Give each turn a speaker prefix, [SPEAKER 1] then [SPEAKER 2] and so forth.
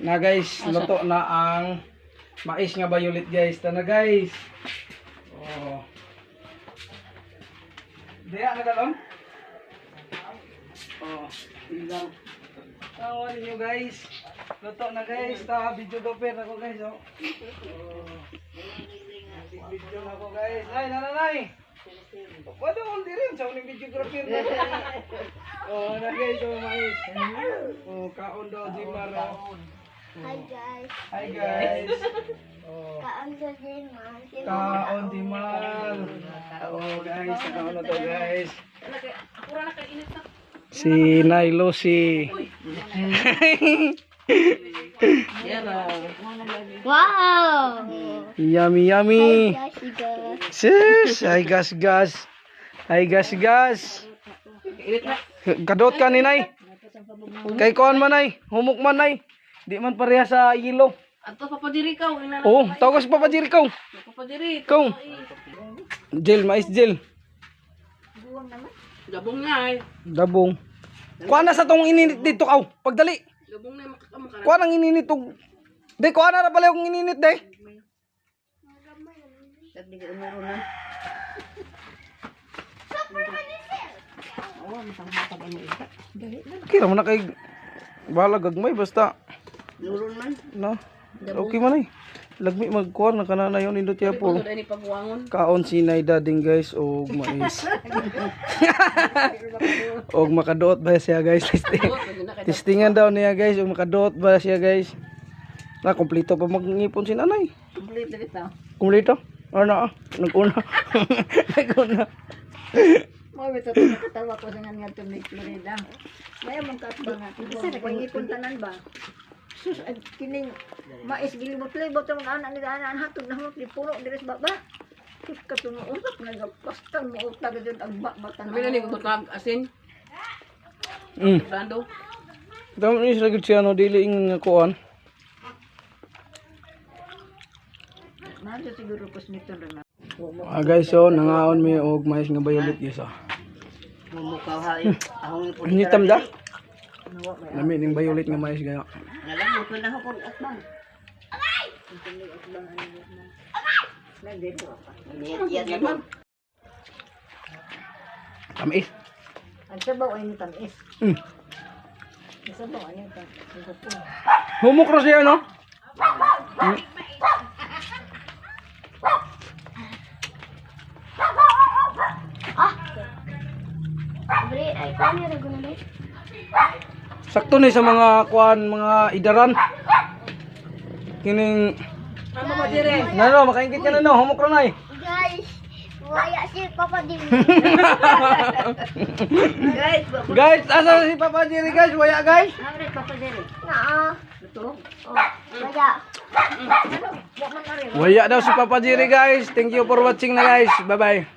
[SPEAKER 1] Na guys, luto na ang mais nga violet guys. Tana guys. Oh. Diya na galon? Oh, tingnan. Tawa ninyo guys. Luto na guys. Ta video doper ako guys oh. Oh. Video na ako guys. Ay, nananay. Wala mo rin sa uning videographer na. Oh, na guys, oh mais. Oh, kaon daw di maro.
[SPEAKER 2] Hi guys.
[SPEAKER 1] Hi guys. Oh.
[SPEAKER 2] Kaon sa din man.
[SPEAKER 1] Kaon di mal. Oh guys, kaon na to guys. Si Nailo si
[SPEAKER 2] Wow!
[SPEAKER 1] Yummy Yummy. Sis, ay gas gas. Ay gas gas. Kadot ka ni Nay. Kay kuan man ay, humok man ay. Di man pareha sa ilo.
[SPEAKER 3] Ato papadiri ka, ina na.
[SPEAKER 1] Oh, tawag sa papadiri ko.
[SPEAKER 3] Papadiri.
[SPEAKER 1] Ikaw. Gel, mais gel.
[SPEAKER 3] Gabong na eh.
[SPEAKER 1] Dabong. Kuha na sa tong ininit dito kaw. Pagdali.
[SPEAKER 3] Gabong na makakama ka.
[SPEAKER 1] Kuha nang ininit tong... Di, kuha na na pala yung ininit, de.
[SPEAKER 3] Sabi ka umuro na. Oo.
[SPEAKER 1] Kira mo na kay... Bahala gagmay, basta...
[SPEAKER 3] Nuron man.
[SPEAKER 1] No? Okay man ay. Lagmi magkuha na kana na yun indot ya po.
[SPEAKER 3] Ni.
[SPEAKER 1] Kaon si dading guys og mais. og makaduot ba siya guys? Testing. Testingan daw niya guys og makaduot ba siya guys? Na kompleto pa magngipon si nanay.
[SPEAKER 3] Complete na kita.
[SPEAKER 1] Kompleto? Ano ah? Naguna. Naguna.
[SPEAKER 3] Mo bito ko katawa ko sa nga tumik Florida. May mong katba nga. Isa na kay tanan ba? Sus, ay, kining mais gili mo play boto mga anak ni anak hatod na mo puno diris baba. Sus katuno utak nagapastan mo utak jud ang batan. Kami na ni butag asin.
[SPEAKER 1] Mm.
[SPEAKER 3] Brando.
[SPEAKER 1] Damo ni sila gud siya no dili ing nga kuan.
[SPEAKER 3] Nandiyo siguro ko smito rin na.
[SPEAKER 1] Ah guys, so nangaon mi og mais nga violet guys ah.
[SPEAKER 3] Mumukaw hay. Ahong ipon.
[SPEAKER 1] Nitam da. Lami ning violet nga mais gaya.
[SPEAKER 3] Nalang mo na ako kung asbang. Agay! Asbang ano asbang. Nandito. Yan naman.
[SPEAKER 1] Tamis.
[SPEAKER 3] Ang sabaw ay ni tamis.
[SPEAKER 1] Mm.
[SPEAKER 3] Ang sabaw ay ni tamis.
[SPEAKER 1] Humok ra siya no? Mm.
[SPEAKER 2] Bre, ay kanya ra gunan eh.
[SPEAKER 1] Sakto ni sa mga kuan, mga idaran. Kining
[SPEAKER 3] Mama mo dire.
[SPEAKER 1] Nano, makaingit ka na no, humok nay.
[SPEAKER 2] Guys, waya si Papa din.
[SPEAKER 3] Guys,
[SPEAKER 1] Guys, asa si Papa Jerry guys? Waya guys.
[SPEAKER 3] Nangrit pa pa dire.
[SPEAKER 2] Naa.
[SPEAKER 3] Ito.
[SPEAKER 2] Waya.
[SPEAKER 3] Wa man na rin.
[SPEAKER 1] Waya daw si Papa Jerry guys. Thank you for watching na guys. Bye bye.